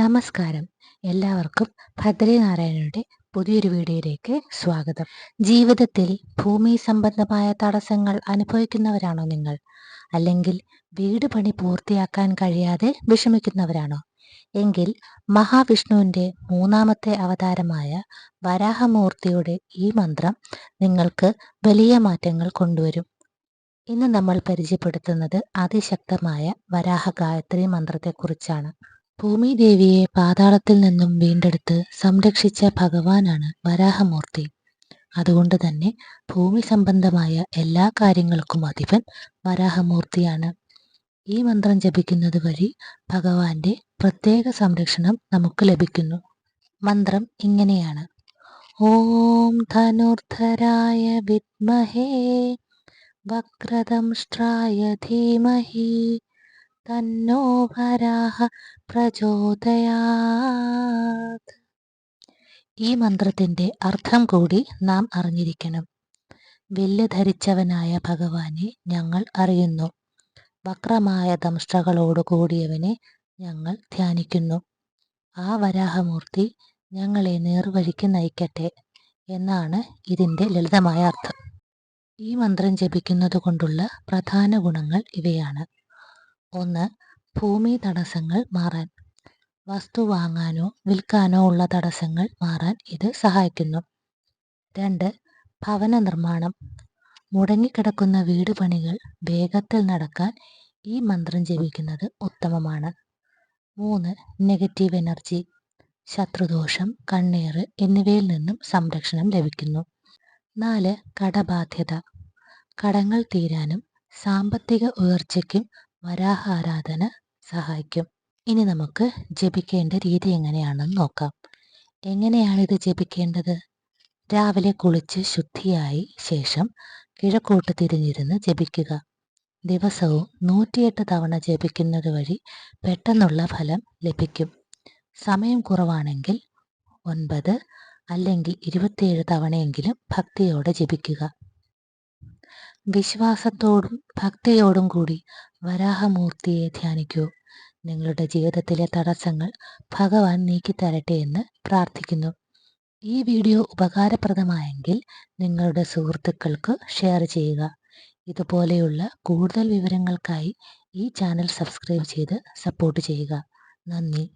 നമസ്കാരം. എല്ലാവർക്കും ഭദ്രനാരായണയുടെ പുതിയൊരു വീഡിയോയിലേക്ക് സ്വാഗതം. ജീവിതത്തിൽ ഭൂമി സംബന്ധമായ തടസ്സങ്ങൾ അനുഭവിക്കുന്നവരാണോ നിങ്ങൾ? അല്ലെങ്കിൽ വീട് പണി പൂർത്തിയാക്കാൻ കഴിയാതെ വിഷമിക്കുന്നവരാണോ? എങ്കിൽ മഹാവിഷ്ണുവിന്റെ മൂന്നാമത്തെ അവതാരമായ വരാഹമൂർത്തിയുടെ ഈ മന്ത്രം നിങ്ങൾക്ക് വലിയ മാറ്റങ്ങൾ കൊണ്ടുവരും. ഇന്ന് നമ്മൾ പരിചയപ്പെടുത്തുന്നത് അതിശക്തമായ വരാഹ ഗായത്രി മന്ത്രത്തെക്കുറിച്ചാണ്. ഭൂമിദേവിയെ പാതാളത്തിൽ നിന്നും വീണ്ടെടുത്ത് സംരക്ഷിച്ച ഭഗവാനാണ് വരാഹമൂർത്തി. അതുകൊണ്ട് തന്നെ ഭൂമി സംബന്ധമായ എല്ലാ കാര്യങ്ങൾക്കും അധിപൻ വരാഹമൂർത്തിയാണ്. ഈ മന്ത്രം ജപിക്കുന്നത് വഴി ഭഗവാന്റെ പ്രത്യേക സംരക്ഷണം നമുക്ക് ലഭിക്കുന്നു. മന്ത്രം ഇങ്ങനെയാണ്. ഓം ധനുർധരായ വിദ്മഹേ വക്രദംഷ്ട്രായ ധീമഹി തന്നോ വരാഹ പ്രചോദയാത്. ഈ മന്ത്രത്തിന്റെ അർത്ഥം കൂടി നാം അറിഞ്ഞിരിക്കണം. വില്ല് ധരിച്ചവനായ ഭഗവാനെ ഞങ്ങൾ അറിയുന്നു. വക്രമായ ദംഷ്ട്രകളോട് കൂടിയവനെ ഞങ്ങൾ ധ്യാനിക്കുന്നു. ആ വരാഹമൂർത്തി ഞങ്ങളെ നേർവഴിക്ക് നയിക്കട്ടെ എന്നാണ് ഇതിന്റെ ലളിതമായ അർത്ഥം. ഈ മന്ത്രം ജപിക്കുന്നത് കൊണ്ടുള്ള പ്രധാന ഗുണങ്ങൾ ഇവയാണ്. ഒന്ന് ഭൂമി തടസ്സങ്ങൾ മാറാൻ. വസ്തു വാങ്ങാനോ വിൽക്കാനോ ഉള്ള തടസ്സങ്ങൾ മാറാൻ ഇത് സഹായിക്കുന്നു. രണ്ട് ഭവന നിർമ്മാണം. മുടങ്ങിക്കിടക്കുന്ന വീട് പണികൾ വേഗത്തിൽ നടക്കാൻ ഈ മന്ത്രം ജപിക്കുന്നത് ഉത്തമമാണ്. മൂന്ന് നെഗറ്റീവ് എനർജി. ശത്രുദോഷം കണ്ണീർ എന്നിവയിൽ നിന്നും സംരക്ഷണം ലഭിക്കുന്നു. നാല് കടബാധ്യത. കടങ്ങൾ തീരാനും സാമ്പത്തിക ഉയർച്ചയ്ക്കും വരാഹ ആരാധന സഹായിക്കും. ഇനി നമുക്ക് ജപിക്കേണ്ട രീതി എങ്ങനെയാണെന്ന് നോക്കാം. എങ്ങനെയാണ് ഇത് ജപിക്കേണ്ടത്? രാവിലെ കുളിച്ച് ശുദ്ധിയായി ശേഷം കിഴക്കോട്ട് തിരിഞ്ഞിരുന്ന് ജപിക്കുക. ദിവസവും നൂറ്റിയെട്ട് തവണ ജപിക്കുന്നത് വഴി പെട്ടെന്നുള്ള ഫലം ലഭിക്കും. സമയം കുറവാണെങ്കിൽ ഒൻപത് അല്ലെങ്കിൽ ഇരുപത്തിയേഴ് തവണയെങ്കിലും ഭക്തിയോടെ ജപിക്കുക. വിശ്വാസത്തോടും ഭക്തിയോടും കൂടി വരാഹമൂർത്തിയെ ധ്യാനിക്കൂ. നിങ്ങളുടെ ജീവിതത്തിലെ തടസ്സങ്ങൾ ഭഗവാൻ നീക്കിത്തരട്ടെ എന്ന് പ്രാർത്ഥിക്കുന്നു. ഈ വീഡിയോ ഉപകാരപ്രദമായെങ്കിൽ നിങ്ങളുടെ സുഹൃത്തുക്കൾക്ക് ഷെയർ ചെയ്യുക. ഇതുപോലെയുള്ള കൂടുതൽ വിവരങ്ങൾക്കായി ഈ ചാനൽ സബ്സ്ക്രൈബ് ചെയ്ത് സപ്പോർട്ട് ചെയ്യുക. നന്ദി.